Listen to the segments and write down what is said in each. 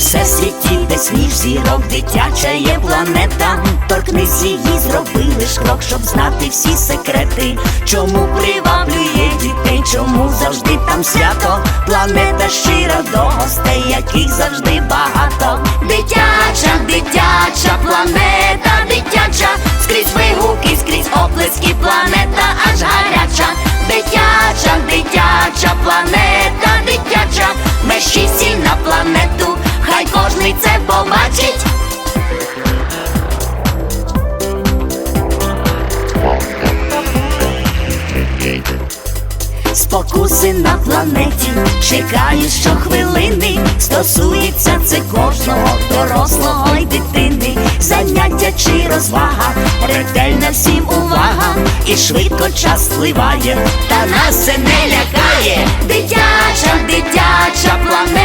всесвіті, десь між зірок дитяча є планета. Торкнись її, зроби лиш крок, щоб знати всі секрети. Чому приваблює дітей, чому завжди там свято? Планета щира до гостей, яких завжди багато. Дитяча, дитяча планета, дитяча, скрізь вигуки, скрізь оплески, планета аж гаряча. Дитяча, дитяча планета, Спокуси на планеті. Чекають щохвилини, стосується це кожного дорослого й дитини, заняття чи розвага, ретельна всім увага, і швидко час спливає, та нас це не лякає. Дитяча, дитяча планета,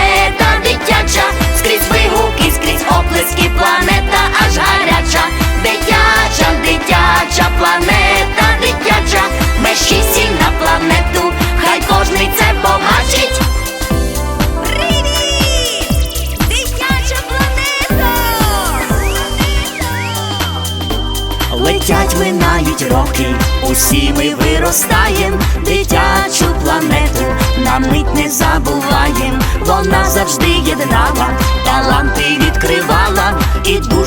Летять, минають роки, усі ми виростаєм, дитячу планету на мить не забуваєм, вона завжди єднала, таланти відкривала, і душу